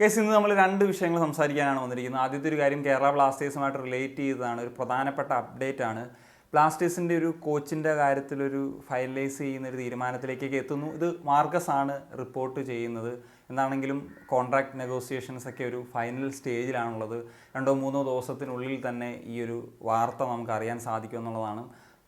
Case ഇന്ന് നമ്മൾ രണ്ട് വിഷയങ്ങൾ സംസാരിക്കാനാണ് വന്നിരിക്കുന്നത്. ആദ്യത്തെ ഒരു കാര്യം കേരള ബ്ലാസ്റ്റേഴ്സുമായിട്ട് റിലേറ്റ് ചെയ്തതാണ്. ഒരു പ്രധാനപ്പെട്ട അപ്ഡേറ്റ് ആണ്. ബ്ലാസ്റ്റേഴ്സിന്റെ ഒരു കോച്ചിന്റെ കാര്യത്തിലൊരു ഫൈനലൈസ് ചെയ്യുന്ന ഒരു തീരുമാനത്തിലേക്കൊക്കെ എത്തുന്നു. ഇത് മാർഗസ് ആണ് റിപ്പോർട്ട് ചെയ്യുന്നത്. എന്താണെങ്കിലും കോൺട്രാക്ട് നെഗോസിയേഷൻസ് ഒക്കെ ഒരു ഫൈനൽ സ്റ്റേജിലാണുള്ളത് രണ്ടോ മൂന്നോ ദിവസത്തിനുള്ളിൽ തന്നെ ഈ ഒരു വാർത്ത നമുക്ക് അറിയാൻ സാധിക്കും എന്നുള്ളതാണ്.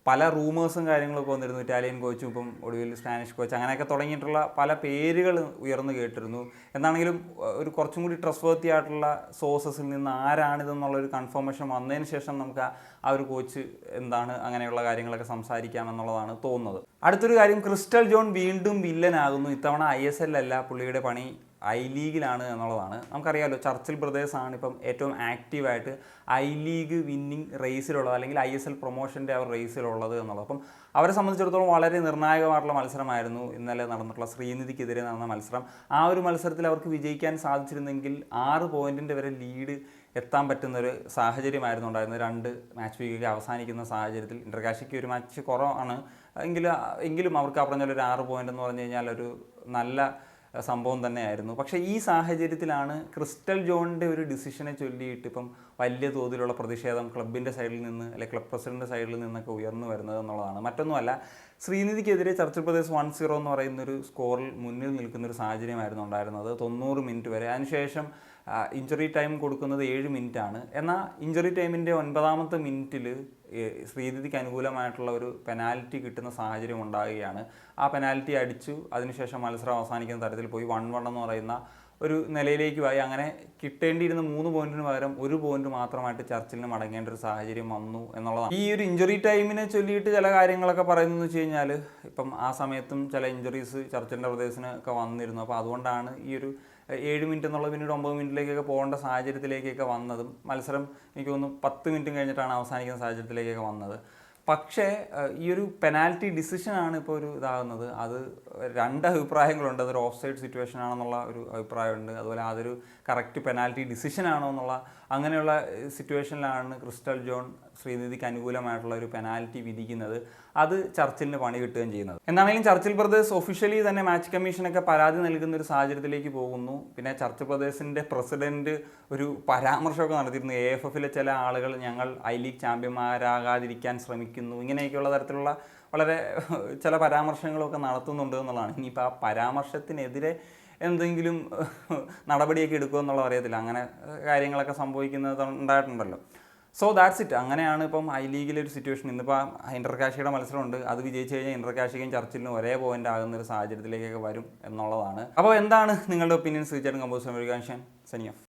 പല റൂമേഴ്സും കാര്യങ്ങളൊക്കെ വന്നിരുന്നു. ഇറ്റാലിയൻ കോച്ചും ഇപ്പം ഒടുവിൽ സ്പാനിഷ് കോച്ച് അങ്ങനെയൊക്കെ തുടങ്ങിയിട്ടുള്ള പല പേരുകൾ ഉയർന്നു കേട്ടിരുന്നു. എന്നാണെങ്കിലും ഒരു കുറച്ചും കൂടി ട്രസ്റ്റ് ആയിട്ടുള്ള സോഴ്സസിൽ നിന്ന് ആരാണിതെന്നുള്ളൊരു കൺഫർമേഷൻ വന്നതിന് ശേഷം നമുക്ക് ആ- ആ ഒരു കോച്ച് എന്താണ് അങ്ങനെയുള്ള കാര്യങ്ങളൊക്കെ സംസാരിക്കാം എന്നുള്ളതാണ് തോന്നുന്നത്. അടുത്തൊരു കാര്യം ക്രിസ്റ്റൽ ജോൺ വീണ്ടും വില്ലനാകുന്നു. ഇത്തവണ ഐ എസ് എൽ അല്ല പുള്ളിയുടെ പണി. ഐ ലീഗിലാണ് എന്നുള്ളതാണ്. നമുക്കറിയാമല്ലോ ചർച്ചിൽ ബ്രദേഴ്സാണ് ഇപ്പം ഏറ്റവും ആക്റ്റീവായിട്ട് ഐ ലീഗ് വിന്നിങ് റേസിലുള്ളത് അല്ലെങ്കിൽ ഐ എസ് എൽ പ്രൊമോഷന്റെ അവർ റേസിലുള്ളത് എന്നുള്ളത്. അപ്പം അവരെ സംബന്ധിച്ചിടത്തോളം വളരെ നിർണായകമായിട്ടുള്ള മത്സരമായിരുന്നു ഇന്നലെ നടന്നിട്ടുള്ള ശ്രീനിധിക്കെതിരെ നടന്ന മത്സരം. ആ ഒരു മത്സരത്തിൽ അവർക്ക് വിജയിക്കാൻ സാധിച്ചിരുന്നെങ്കിൽ ആറ് പോയിന്റിന്റെ വരെ ലീഡ് എത്താൻ പറ്റുന്ന ഒരു സാഹചര്യമായിരുന്നു ഉണ്ടായിരുന്നത്. രണ്ട് മാച്ച് വീക്കൊക്കെ അവസാനിക്കുന്ന സാഹചര്യത്തിൽ ഇന്റർകാശിക്ക് ഒരു മാച്ച് കുറവാണ്. എങ്കിലും എങ്കിലും അവർക്ക് ആ പറഞ്ഞ ഒരു ആറ് പോയിന്റ് എന്ന് പറഞ്ഞു കഴിഞ്ഞാൽ ഒരു നല്ല സംഭവം തന്നെയായിരുന്നു. പക്ഷേ ഈ സാഹചര്യത്തിലാണ് ക്രിസ്റ്റൽ ജോണിന്റെ ഒരു ഡിസിഷനെ ചൊല്ലിയിട്ട് ഇപ്പം വലിയ തോതിലുള്ള പ്രതിഷേധം ക്ലബിന്റെ സൈഡിൽ നിന്ന് അല്ലെങ്കിൽ ക്ലബ് പ്രസിഡന്റ് സൈഡിൽ നിന്നൊക്കെ ഉയർന്നു വരുന്നത് എന്നുള്ളതാണ്. മറ്റൊന്നുമല്ല ശ്രീനിധിക്കെതിരെ ചർച്ചിൽ പ്രദേശ് വൺ സീറോ എന്ന് പറയുന്നൊരു സ്കോറിൽ മുന്നിൽ നിൽക്കുന്നൊരു സാഹചര്യമായിരുന്നു ഉണ്ടായിരുന്നത് തൊണ്ണൂറ് മിനിറ്റ് വരെ. അതിനുശേഷം ഇഞ്ചുറി ടൈം കൊടുക്കുന്നത് ഏഴ് മിനിറ്റ് ആണ്. എന്നാൽ ഇഞ്ചുറി ടൈമിന്റെ ഒൻപതാമത്തെ മിനിറ്റിൽ ശ്രീനിധിക്ക് അനുകൂലമായിട്ടുള്ള ഒരു പെനാൽറ്റി കിട്ടുന്ന സാഹചര്യം ഉണ്ടാകുകയാണ് ആ പെനാൽറ്റി അടിച്ചു. അതിനുശേഷം മത്സരം അവസാനിക്കുന്ന തരത്തിൽ പോയി വൺ വൺ എന്ന് പറയുന്ന ഒരു നിലയിലേക്ക് പോയി. അങ്ങനെ കിട്ടേണ്ടിയിരുന്ന മൂന്ന് പോയിന്റിന് പകരം ഒരു പോയിന്റ് മാത്രമായിട്ട് ചർച്ചിലിന് മടങ്ങേണ്ട ഒരു സാഹചര്യം വന്നു എന്നുള്ളതാണ്. ഈ ഒരു ഇഞ്ചുറി ടൈമിനെ ചൊല്ലിയിട്ട് ചില കാര്യങ്ങളൊക്കെ പറയുന്നതെന്ന് വെച്ച് കഴിഞ്ഞാൽ ഇപ്പം ആ സമയത്തും ചില ഇഞ്ചുറീസ് ചർച്ചിലിന്റെ പ്രദേശത്തിനൊക്കെ വന്നിരുന്നു. അപ്പോൾ അതുകൊണ്ടാണ് ഈ ഒരു ഏഴ് മിനിറ്റ് എന്നുള്ള പിന്നീട് ഒമ്പത് മിനിറ്റിലേക്കൊക്കെ പോകേണ്ട സാഹചര്യത്തിലേക്കൊക്കെ വന്നതും മത്സരം എനിക്ക് തോന്നുന്നു പത്ത് മിനിറ്റും കഴിഞ്ഞിട്ടാണ് അവസാനിക്കുന്ന സാഹചര്യത്തിലേക്കൊക്കെ വന്നത്. പക്ഷേ ഈ ഒരു പെനാൽറ്റി ഡിസിഷനാണ് ഇപ്പോൾ ഒരു ഇതാകുന്നത്. അത് രണ്ട് അഭിപ്രായങ്ങളുണ്ട്. അതൊരു ഓഫ് സൈഡ് സിറ്റുവേഷൻ ആണെന്നുള്ള ഒരു അഭിപ്രായമുണ്ട്. അതുപോലെ അതൊരു കറക്റ്റ് പെനാൽറ്റി ഡിസിഷൻ ആണോ എന്നുള്ള അങ്ങനെയുള്ള സിറ്റുവേഷനിലാണ് ക്രിസ്റ്റൽ ജോൺ ശ്രീനിധിക്ക് അനുകൂലമായിട്ടുള്ള ഒരു പെനാൽറ്റി വിധിക്കുന്നത് അത് ചർച്ചിലിന് പണി കിട്ടുകയും ചെയ്യുന്നത്. എന്താണെങ്കിലും ചർച്ചിൽ ബ്രദേഴ്സ് ഒഫീഷ്യലി തന്നെ മാച്ച് കമ്മീഷനൊക്കെ പരാതി നൽകുന്ന ഒരു സാഹചര്യത്തിലേക്ക് പോകുന്നു. പിന്നെ ചർച്ച് ബ്രദേഴ്സിന്റെ പ്രസിഡന്റ് ഒരു പരാമർശമൊക്കെ നടത്തിയിരുന്നു. എ എഫ് എഫിലെ ചില ആളുകൾ ഞങ്ങൾ ഐ ലീഗ് ചാമ്പ്യന്മാരാകാതിരിക്കാൻ ശ്രമിക്കുന്നു. ഇങ്ങനെയൊക്കെയുള്ള തരത്തിലുള്ള വളരെ ചില പരാമർശങ്ങളൊക്കെ നടത്തുന്നുണ്ട് എന്നുള്ളതാണ്. ഇനിയിപ്പോൾ ആ പരാമർശത്തിനെതിരെ എന്തെങ്കിലും നടപടിയൊക്കെ എടുക്കുമെന്നുള്ള അറിയത്തില്ല. അങ്ങനെ കാര്യങ്ങളൊക്കെ സംഭവിക്കുന്നത് ഉണ്ടായിട്ടുണ്ടല്ലോ. സോ ദാറ്റ്സ് ഇറ്റ് അങ്ങനെയാണ് ഇപ്പം ഐ ലീഗിലെ ഒരു സിറ്റുവേഷൻ ഇന്നിപ്പോൾ ഇന്റർകാഷിയുടെ മത്സരമുണ്ട്. അത് വിജയിച്ചു കഴിഞ്ഞാൽ ഇന്റർകാഷികയും ചർച്ചിലും ഒരേ പോയിന്റ് ആകുന്ന ഒരു സാഹചര്യത്തിലേക്കൊക്കെ വരും എന്നുള്ളതാണ്. അപ്പോൾ എന്താണ് നിങ്ങളുടെ ഒപ്പീനിയൻ ശ്രീചേട്ടൻ കമ്പോസ് അമേരിക്കാൻ സനിയ